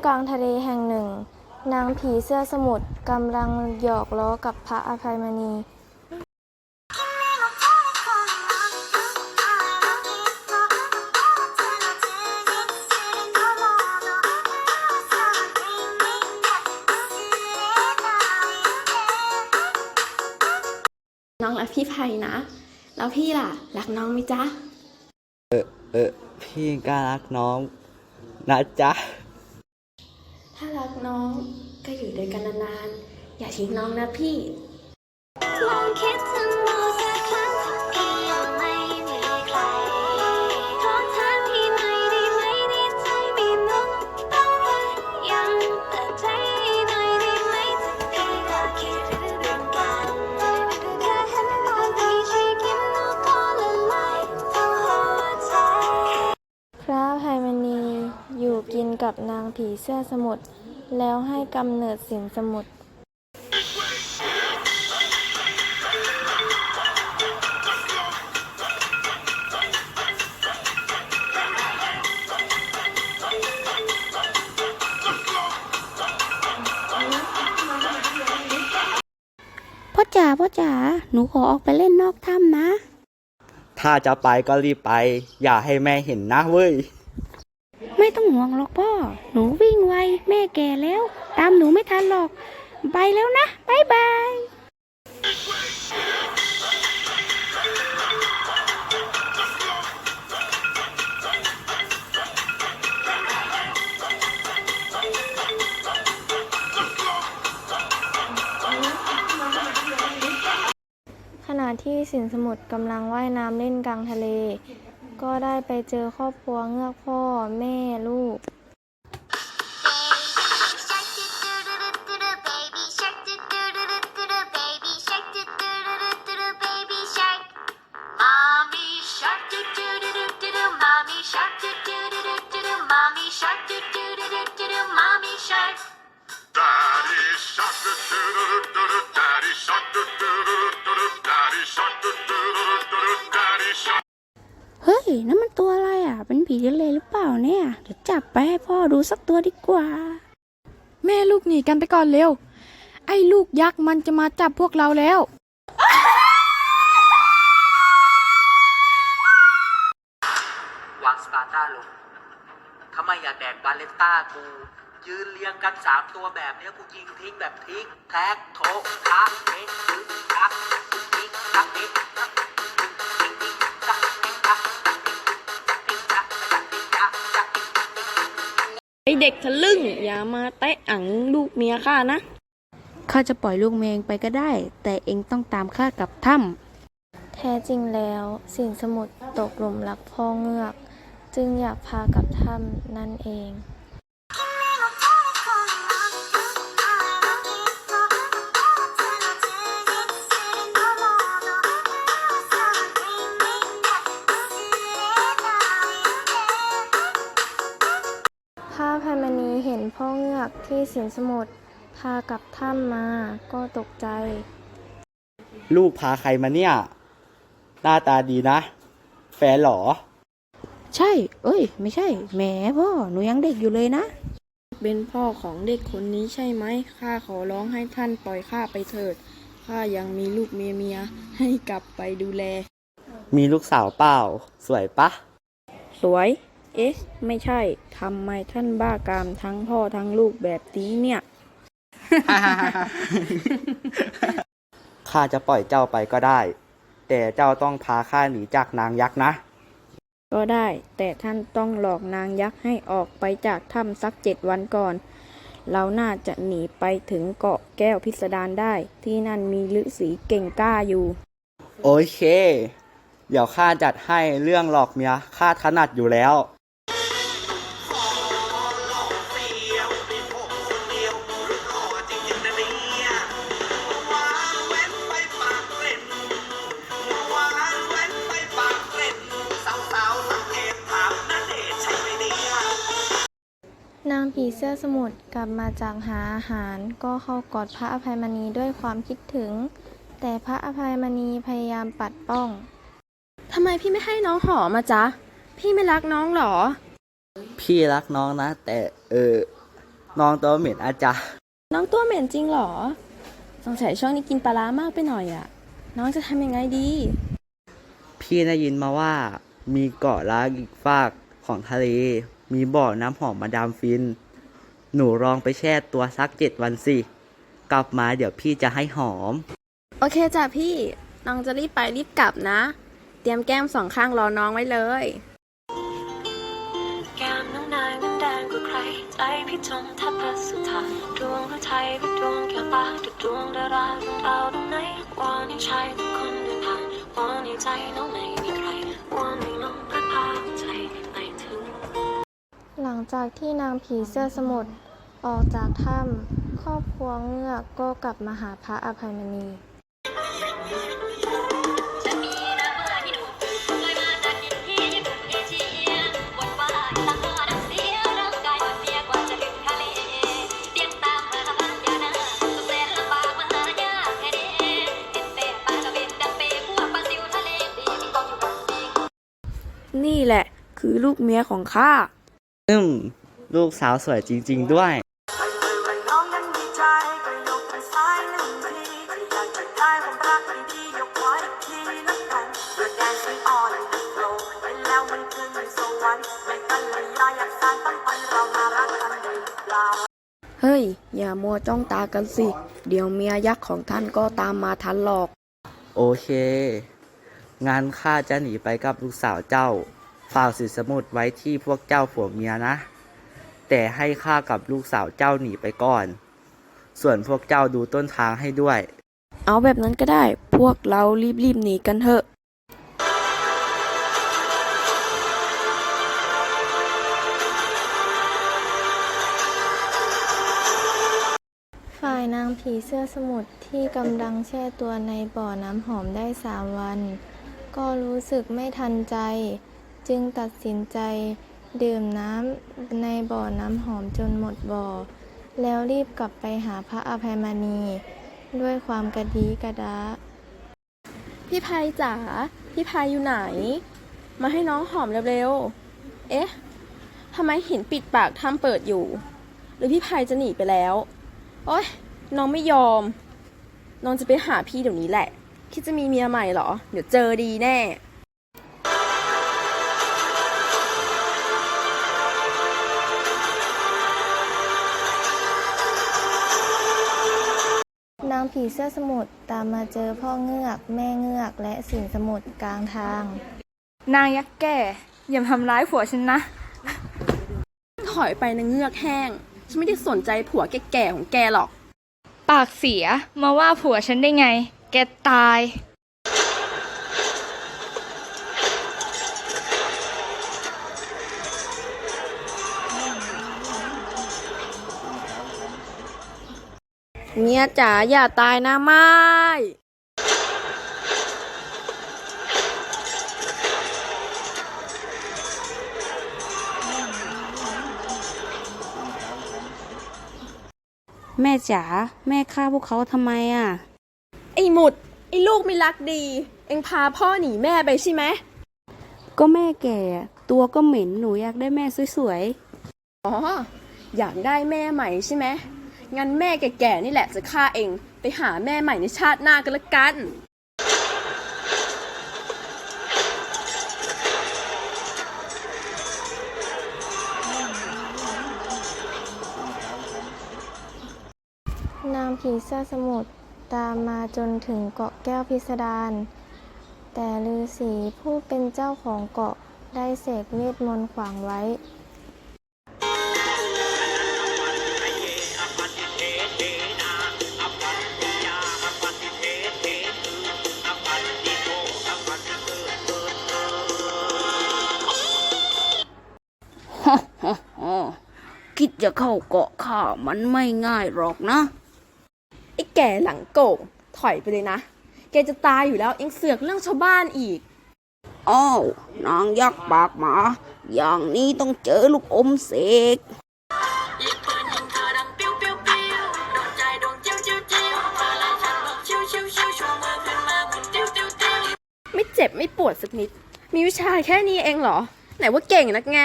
ณท่ามกลางทะเลแห่งหนึ่ง นางผีเสื้อสมุทรกำลังหยอกล้อกับพระอภัยมณี น้องรักพี่ไผ่นะ แล้วพี่ล่ะ รักน้องไหมจ๊ะ เออพี่ก็รักน้องนะจ๊ะ ถ้ารักน้องก็อยู่ด้วยกันนานๆ อย่า ทิ้งน้องนะพี่ ลองคิดถึงดูสักครั้งที่ยังไม่มีใครขอถามพี่หน่อยได้ไหมในใจมีน้องบ้างไหมยังเปิดใจหน่อยได้ไหมพี่ก็คิดเรื่องกันแค่เห็นตอนที่ชีกินแล้วก็ละลายทั้งหัวใจ พระอภัยมณีอยู่กินกับนางผีเสื้อสมุทรแล้วให้กำเนิดสินสมุทร หนูขอออกไปเล่นนอกถ้ำนะ ถ้าจะไปก็รีบไป อย่าให้แม่เห็นนะเว้ย ไม่ต้องห่วงหรอกพ่อ หนูวิ่งไว แม่แก่แล้ว ตามหนูไม่ทันหรอก ไปแล้วนะบายบาย ที่สินสมุทรกำลังว่ายน้ำเล่นกลางทะเล ก็ได้ไปเจอครอบครัวเงือกพ่อ แม่ ลูก นั่นมันตัวอะไรอะ เป็นผีทะเลหรือเปล่าเนี่ย เดี๋ยวจับไปให้พ่อดูสักตัวดีกว่า แม่ลูกหนีกันไปก่อนเร็ว ไอ้ลูกยักษ์มันจะมาจับพวกเราแล้ว วางสปาร์ต้าลงทำไมอยากแดกบาเลนต้ากู ยืนเรียงกันสามตัวแบบเนี้ยกูยิงทิ้งแบบทิ้งแท็กโถทักเอ็กซ์ทักทิ้งทักเอ็กซ์ทักทิ้ เด็กทะลึ่ง อย่ามาแตะอังลูกเมียข้านะ ข้าจะปล่อยลูกเมงไปก็ได้ แต่เองต้องตามข้ากลับถ้แท้จริงแล้วสินสมุทรตกหลุมรักพ่อเงือก จึงอยากพากลับถ้ำนั่นเอง ที่สินสมุทรพากลับถ้ำมาก็ตกใจ ลูกพาใครมาเนี่ย หน้าตาดีนะ แฟนเหรอำใช่ เอ้ย ไม่ใช่ แหมพ่อ หนูยังเด็กอยู่เลยนะ เป็นพ่อของเด็กคนนี้ใช่ไหม ข้าขอร้องให้ท่านปล่อยข้าไปเถิด ข้ายังมีลูกเมียเมียให้กลับไปดูแล มีลูกสาวเปล่า สวยปะ สวย เอ๊ะ ไม่ใช่ ทำไมท่านบ้ากามทั้งพ่อทั้งลูกแบบนี้เนี่ย ข้าจะปล่อยเจ้าไปก็ได้ แต่เจ้าต้องพาข้าหนีจากนางยักษ์นะ ก็ได้ แต่ท่านต้องหลอกนางยักษ์ให้ออกไปจากถ้ำสักเจ็ดวันก่อน เราน่าจะหนีไปถึงเกาะแก้วพิสดารได้ ที่นั่นมีฤาษีเก่งกล้าอยู่ โอเค เดี๋ยวข้าจัดให้เรื่องหลอกเมียข้าถนัดอยู่แล้ว เสื้อสมุทรกลับมาจากหาอาหาร ก็เข้ากอดพระอภัยมณีด้วยความคิดถึง แต่พระอภัยมณีพยายามปัดป้องทำไมพี่ไม่ให้น้องหอมมาจ๊ะ พี่ไม่รักน้องเหรอ พี่รักน้องนะ แต่เออน้องตัวเหม็นอาจารย์น้องตัวเหม็นจริงเหรอ สงสัยช่วงนี้กินปลาร้ามากไปหน่อยอะน้องจะทำยังไงดี พี่ได้ยินมาว่า มีเกาะล้างอีกฝากของทะเล มีบ่อน้ำหอมมาดามฟิน หนูลองไปแช่ตัวสักเจ็ดวันสิ กลับมาเดี๋ยวพี่จะให้หอม โอเคจ้ะพี่ น้องจะรีบไปรีบกลับนะ เตรียมแก้มสองข้างรอน้องไว้เลย แก้มน้องนายนั้นแดงกว่าใคร ใจพี่จมแทบพัสถานดวงพระไทยเป็นดวงแก้วตาดุจดวงดาราดวงดาวดวงไหนวอนให้ชายทุกคนเดินผ่านวอนให้ใจน้องไม่มีใครวอนให้น้อง หลังจากที่นางผีเสื้อสมุทรออกจากถ้ำครอบครัวเงือกก็กลับมาหาพระอภัยมณี นี่แหละ คือลูกเมียของข้า อืมลูกสาวสวยจริง ๆ ด้วยไปเลยว่าน้องนั้นมีใจก็ยกไปซ้ายหนึ่งทีถ้าอยากจะได้ความรักดีๆยกไว้อีกทีละกันเพื่อแดนซ์ออนเดอะโฟลว์ไปแล้วมันคือสวรรค์ไม่กันเลยยาอยากสร้างตั้งไปเรามารักกันได้หรือเปล่าเฮ้ย อย่ามัวจ้องตากันสิ เดี๋ยวเมียยักษ์ของท่านก็ตามมาทันหรอก โอเค งานข้าจะหนีไปกับลูกสาวเจ้า ฝากสินสมุดไว้ที่พวกเจ้าผัวเมียนะ แต่ให้ข้ากับลูกสาวเจ้าหนีไปก่อน ส่วนพวกเจ้าดูต้นทางให้ด้วย เอาแบบนั้นก็ได้ พวกเรารีบๆหนีกันเถอะฝ่ายนางผีเสื้อสมุทรที่กำลังแช่ตัวในบ่อน้ำหอมได้สามวัน ก็รู้สึกไม่ทันใจ จึงตัดสินใจดื่มน้ำในบ่อน้ำหอมจนหมดบ่อ แล้วรีบกลับไปหาพระอภัยมณี ด้วยความกระดีกระดา พี่ภัยจ๋าพี่ภัยอยู่ไหน มาให้น้องหอมเร็วๆ เอ๊ะทำไมเห็นปิดปากทำเปิดอยู่ หรือพี่ภัยจะหนีไปแล้ว โอ๊ย น้องไม่ยอม น้องจะไปหาพี่เดี๋ยวนี้แหละ คิดจะมีเมียใหม่เหรอ เดี๋ยวเจอดีแน่ ผีเสื้อสมุทรตามมาเจอพ่อเงือก แม่เงือกและสิงสมุทรกลางทาง นางยักษ์แก่อย่าทำร้ายผัวฉันนะ ถอยไปนะเงือกแห้ง ฉันไม่ได้สนใจผัวแก่ๆของแกหรอก ปากเสียมาว่าผัวฉันได้ไง แกตาย ยจ๋าอย่าตายนะไม่แม่จ๋าแม่ฆ่าพวกเขาทำไมอะ ไอ้หมุดไอ้ลูกไม่รักดี เอ็งพาพ่อหนีแม่ไปใช่ไหมก็แม่แก่ ตัวก็เหม็นหนูอยากได้แม่สวยอ๋อ อยากได้แม่ใหม่ใช่ไหม งั้นแม่แก่ๆนี่แหละจะฆ่าเอง ไปหาแม่ใหม่ในชาติหน้ากันละกันนางผีเสื้อสมุทรตามมาจนถึงเกาะแก้วพิสดาร แต่ฤาษีผู้เป็นเจ้าของเกาะได้เสกเวทมนต์ขวางไว้ คิดจะเข้าเกาะข้ามันไม่ง่ายหรอกนะไอ้แก่หลังโก่งถอยไปเลยนะ แกจะตายอยู่แล้วเอ็งเสือกเรื่องชาวบ้านอีก อ้าวนางยักษ์ปากหมา อย่างนี้ต้องเจอลูกอมเสกยิงปืนยิงเธอดังปิ้วปิ้วปิ้วโดนใจดวงจิ้วจิ้วจิ้วมาไล่ฉันบอกชิวชิวชิวชูมือขึ้นมาหมุนติ้วติ้วติ้วไม่เจ็บไม่ปวดสักนิด มีวิชาแค่นี้เองเหรอ ไหนว่าเก่งนักไง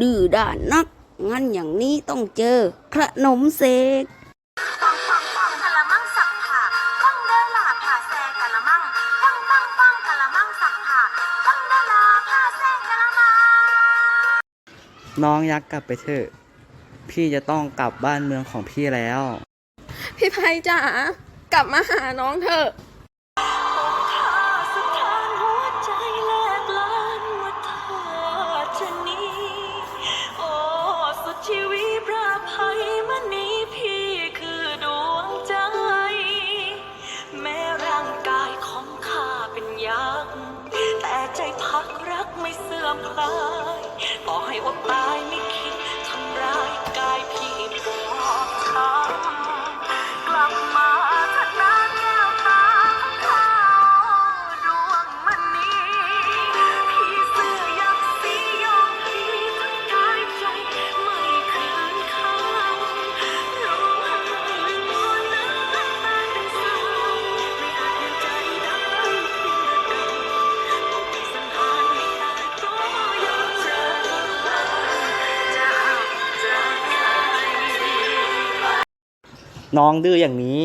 ดื้อด้านนัก งั้นอย่างนี้ต้องเจอ ขนมเสกปังปังปังกะละมังสักผ่าปังเดอลาผ่าแซกะละมังปังปังปังกะละมังสักผ่าปังเดอลาผ่าแซกะละมังน้องยักษ์กลับไปเถอะ พี่จะต้องกลับบ้านเมืองของพี่แล้ว พี่ไพจ๋ากลับมาหาน้องเถอะ น้องดื้ออย่างนี้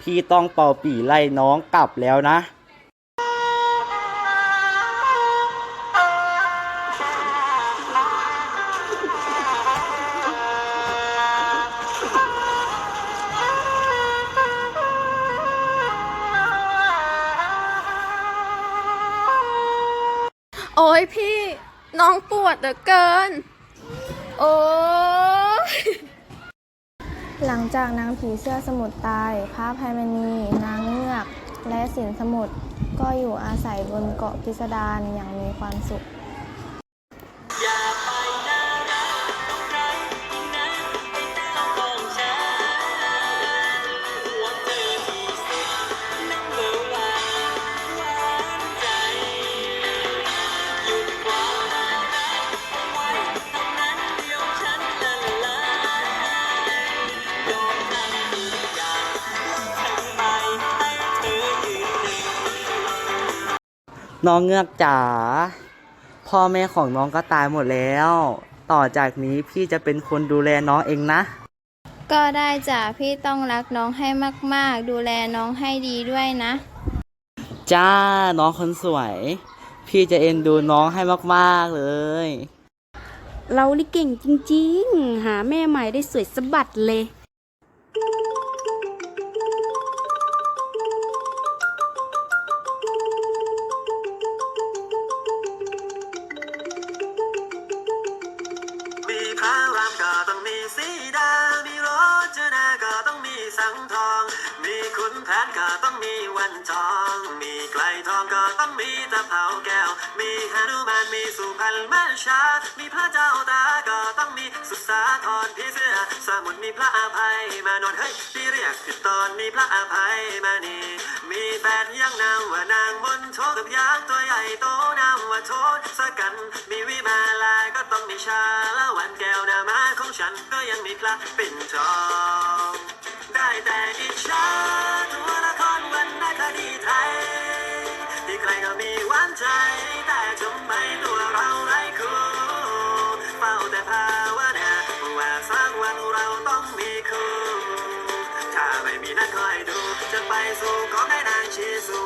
พี่ต้องเป่าปี่ไล่น้องกลับแล้วนะโอ้ยพี่น้องปวดเหลือเกิน โอ้ย หลังจากนางผีเสื้อสมุทรตาย พระภัยมณี นางเงือก และสินสมุทรก็อยู่อาศัยบนเกาะพิสดารอย่างมีความสุข น้องเงือกจ๋าพ่อแม่ของน้องก็ตายหมดแล้ว ต่อจากนี้พี่จะเป็นคนดูแลน้องเองนะ ก็ได้จ้ะพี่ต้องรักน้องให้มาก ๆ ดูแลน้องให้ดีด้วยนะ จ้าน้องคนสวย พี่จะเอ็นดูน้องให้มากๆเลย เรานี่เก่งจริง ๆ หาแม่ใหม่ได้สวยสะบัดเลย มีแผนก็ต้องมีวันทอง มีไกลทองก็ต้องมีตะเภาแก้ว มีหนุมานมีสุพรรณมาชา มีพระเจ้าตาก็ต้องมีสุสาธรพี่เสื้อสมุทรมีพระอภัยมานอนเฮ้ยพี่เรียกผิดตอนมีพระอภัยมานีมีแฟนยังนางว่านางมนโชกับยางตัวใหญ่โตนามว่าโทษสกัน มีวิมาลายก็ต้องมีชาละวันแก้วนามาของฉันก็ยังมีพระปิ่นทอง แต่อิจฉาตัวละครวรรณคดีไทย ที่ใครก็มีหวานใจ แต่ทำไมตัวเราไร้คู่เฝ้าแต่ภาวนาว่าสักวันเราต้องมีคู่ถ้าไม่มีนั้นคอยดู จะไปสู่ขอให้นางชีสู่